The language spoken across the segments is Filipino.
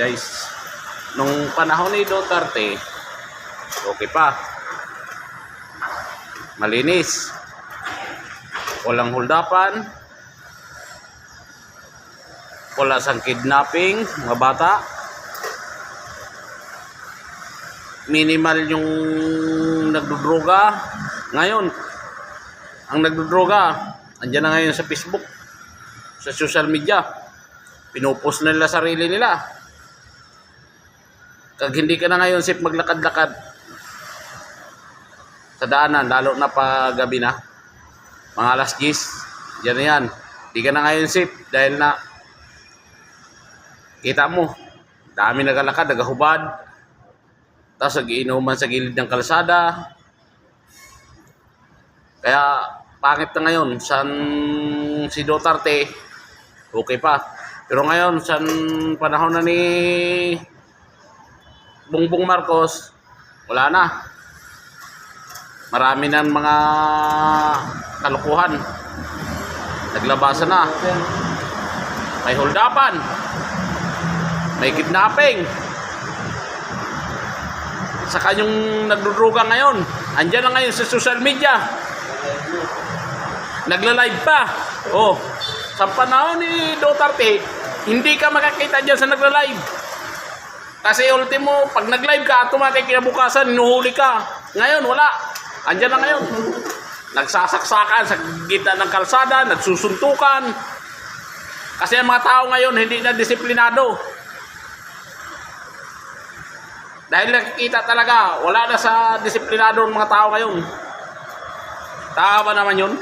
guys. Nung panahon ni Duterte, okay pa. Malinis. Walang huldapan. Wala sang kidnapping, mga bata. Minimal yung nagdudroga. Ngayon, ang nagdudroga, andyan na ngayon sa Facebook, sa social media. Pinupost nila sarili nila. Kag hindi ka na ngayon sip maglakad-lakad sa daanan, lalo na pag gabi na, mga alas 10, yan na yan. Hindi ka na ngayon sip dahil na kita mo, dami nagalakad, nagahubad, tapos nagiinuman sa gilid ng kalsada. Kaya pangit na ngayon, san si Duterte, okay pa. Pero ngayon, san panahon na ni Bongbong Marcos, wala na. Marami na mga kalukuhan. Naglabasan na. May holdapan. May kidnapping. Saka yung nagdudruga ngayon, andyan na ngayon sa social media. Nagla-live pa. Oh, sa panahon ni Duterte, hindi ka makakita dyan sa nagla-live. Kasi ultimo, pag nag-live ka, automatic kinabukasan, inuhuli ka. Ngayon, wala. Andyan na ngayon. Nagsasaksakan sa gitna ng kalsada, nagsusuntukan. Kasi ang mga tao ngayon, hindi na disiplinado. Dahil nakikita talaga, wala na sa disiplinado ng mga tao ngayon. Tama naman yun?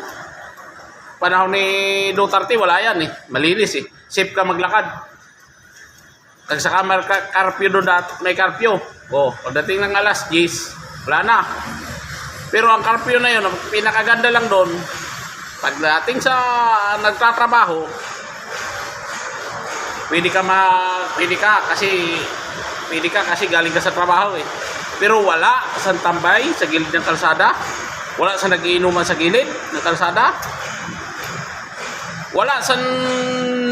Panahon ni Duterte, wala yan eh. Malinis eh. Safe ka maglakad. Kag saka may ka- karpyo doon dat, may karpyo. Oh, pagdating ng alas 10, wala na. Pero ang karpyo na yun, ang pinakaganda lang doon, pagdating sa nagtatrabaho, pwede ka ma pwede ka kasi pwede ka kasi galing ka sa trabaho eh. Pero wala sa tambay sa gilid ng kalsada. Wala sa nagiinuman sa gilid ng kalsada. Wala sa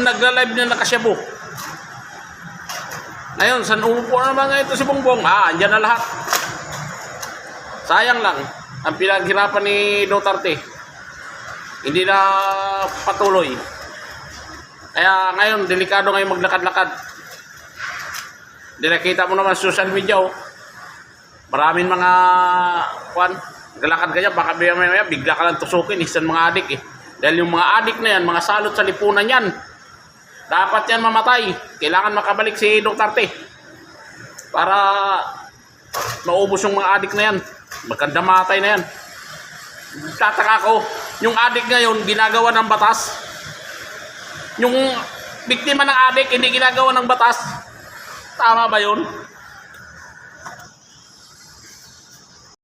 nagla-live na nakasyabo. Ngayon, san umupo naman nga ito si Bongbong? Ah, andyan na lahat. Sayang lang. Ang pinaghirapan ni Duterte. Hindi na patuloy. Kaya ngayon, delikado ngayon maglakad-lakad. Hindi nakita mo naman social media, oh. Maraming mga, kwan, galakad ka dyan, baka maya maya bigla ka lang tusukin, isang mga adik eh. Dahil yung mga adik na yan, mga salot sa lipunan yan, dapat yan mamatay. Kailangan makabalik si Duterte. Para maubos yung mga adik na yan. Maganda matay na yan. Tataka ko, yung adik ngayon, ginagawa ng batas. Yung biktima ng adik, hindi ginagawa ng batas. Tama ba yun?